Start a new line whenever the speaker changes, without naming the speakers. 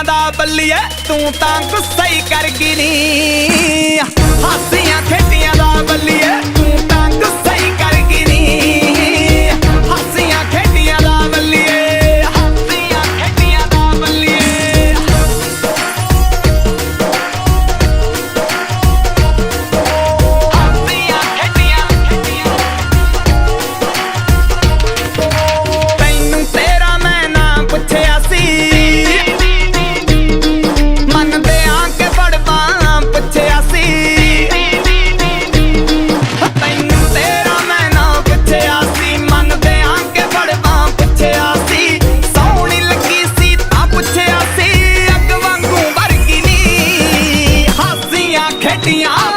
ਹਾਸਿਆਂ ਦਾ ਬੱਲੀਏ ਤੂੰ ਤਾਂ ਗੁੱਸਾ ਹੀ ਕਰ ਗਿਰੀ ਹਾਸਿਆਂ ਖੇਡੀ ਖੇਡੀਆਂ